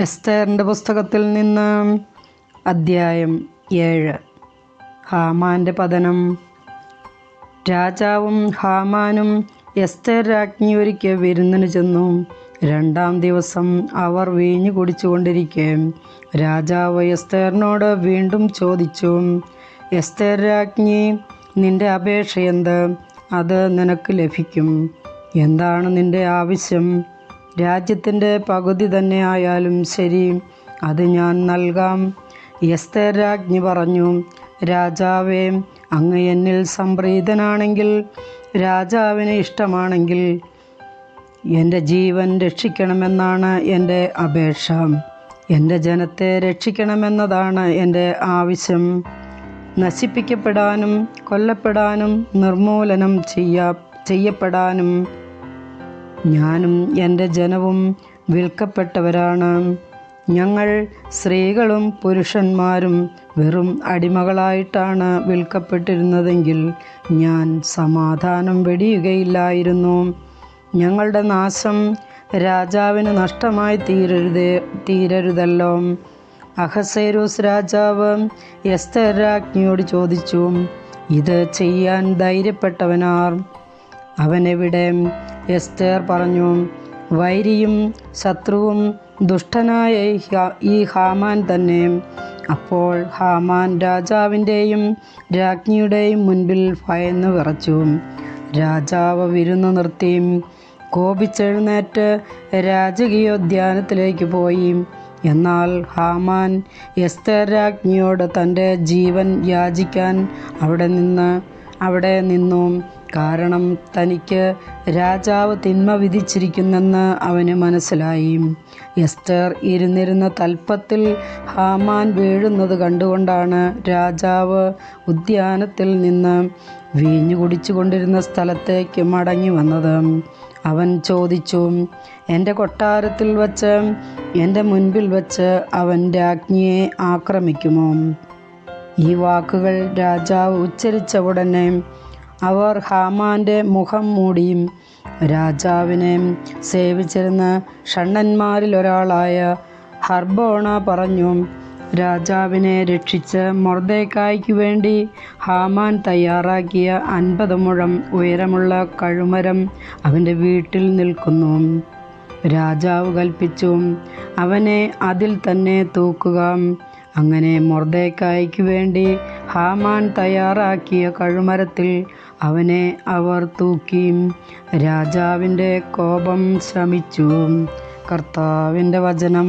എസ്തേറിന്റെ പുസ്തകത്തിൽ നിന്ന് അദ്ധ്യായം ഏഴ്. ഹാമാന്റെ പതനം. രാജാവും ഹാമാനും എസ്തേർ രാജ്ഞി ഒരിക്കൽ വിരുന്നിന് ചെന്നു. രണ്ടാം ദിവസം അവർ വീഞ്ഞു കുടിച്ചുകൊണ്ടിരിക്കെ. രാജാവ് എസ്തേറിനോട് വീണ്ടും ചോദിച്ചു എസ്തേർ രാജ്ഞി നിന്റെ അപേക്ഷ എന്ത്? അത് നിനക്ക് ലഭിക്കും. എന്താണ് നിന്റെ ആവശ്യം? രാജ്യത്തിന്റെ പകുതി തന്നെ ആയാലും ശരി അത് ഞാൻ നൽകാം. എസ്തേർ രാജ്ഞി പറഞ്ഞു രാജാവേ അങ്ങ് എന്നിൽ സംപ്രീതനാണെങ്കിൽ രാജാവിന് ഇഷ്ടമാണെങ്കിൽ എന്റെ ജീവൻ രക്ഷിക്കണമെന്നാണ് എന്റെ അപേക്ഷ. എന്റെ ജനത്തെ രക്ഷിക്കണമെന്നതാണ് എന്റെ ആവശ്യം. നശിപ്പിക്കപ്പെടാനും കൊല്ലപ്പെടാനും നിർമൂലനം ചെയ്യാ ചെയ്യപ്പെടാനും ഞാനും എന്റെ ജനവും വിൽക്കപ്പെട്ടവരാണ്. ഞങ്ങൾ സ്ത്രീകളും പുരുഷന്മാരും വെറും അടിമകളായിട്ടാണ് വിൽക്കപ്പെട്ടിരുന്നതെങ്കിൽ ഞാൻ സമാധാനം വെടിയുകയില്ലായിരുന്നു. ഞങ്ങളുടെ നാശം രാജാവിന് നഷ്ടമായി തീരരുതേ തീരരുതല്ലോ. അഹസേരൂസ് രാജാവ് എസ്തർ രാജ്ഞിയോട് ചോദിച്ചു ഇത് ചെയ്യാൻ ധൈര്യപ്പെട്ടവനാർ? അവനെവിടെ? എസ്തേർ പറഞ്ഞു വൈരിയും ശത്രുവും ദുഷ്ടനായ ഈ ഹാമാൻ തന്നെ. അപ്പോൾ ഹാമാൻ രാജാവിന്റെയും രാജ്ഞിയുടെയും മുൻപിൽ ഭയന്ന് വിറച്ചു. രാജാവ് വിരുന്ന് നിർത്തി കോപിച്ചെഴുന്നേറ്റ് രാജകീയോദ്യാനത്തിലേക്ക് പോയി. എന്നാൽ ഹാമാൻ എസ്തേർ രാജ്ഞിയോട് തന്റെ ജീവൻ യാചിക്കാൻ അവിടെ നിന്ന് അവിടെ നിന്നു. കാരണം തനിക്ക് രാജാവ് തിന്മ വിധിച്ചിരിക്കുന്നെന്ന് അവന് മനസ്സിലായി. എസ്റ്റർ ഇരുന്നിരുന്ന തൽപ്പത്തിൽ ഹാമാൻ വീഴുന്നത് കണ്ടുകൊണ്ടാണ് രാജാവ് ഉദ്യാനത്തിൽ നിന്ന് വീഞ്ഞു കുടിച്ചുകൊണ്ടിരുന്ന സ്ഥലത്തേക്ക് മടങ്ങി വന്നത്. അവൻ ചോദിച്ചു എന്റെ കൊട്ടാരത്തിൽ വച്ച് എന്റെ മുൻപിൽ വച്ച് അവൻ രാജ്ഞിയെ ആക്രമിക്കുമോ? ഈ വാക്കുകൾ രാജാവ് ഉച്ചരിച്ച ഉടനെ അവർ ഹാമാന്റെ മുഖം മൂടിയും രാജാവിനെ സേവിച്ചിരുന്ന ഷണ്ണന്മാരിൽ ഒരാളായ ഹർബോണ പറഞ്ഞു രാജാവിനെ രക്ഷിച്ച് മൊർദേക്കായ്ക്ക് വേണ്ടി ഹാമാൻ തയ്യാറാക്കിയ അൻപത് മുഴം ഉയരമുള്ള കഴുമരം അവന്റെ വീട്ടിൽ നിൽക്കുന്നു. രാജാവ് കൽപ്പിച്ചു അവനെ അതിൽ തന്നെ തൂക്കുക. അങ്ങനെ മൊർദേക്കായ്ക്ക് വേണ്ടി ഹാമാൻ തയ്യാറാക്കിയ കഴുമരത്തിൽ അവനെ അവർ തൂക്കി. രാജാവിന്റെ കോപം ശമിച്ചു. കർത്താവിന്റെ വചനം.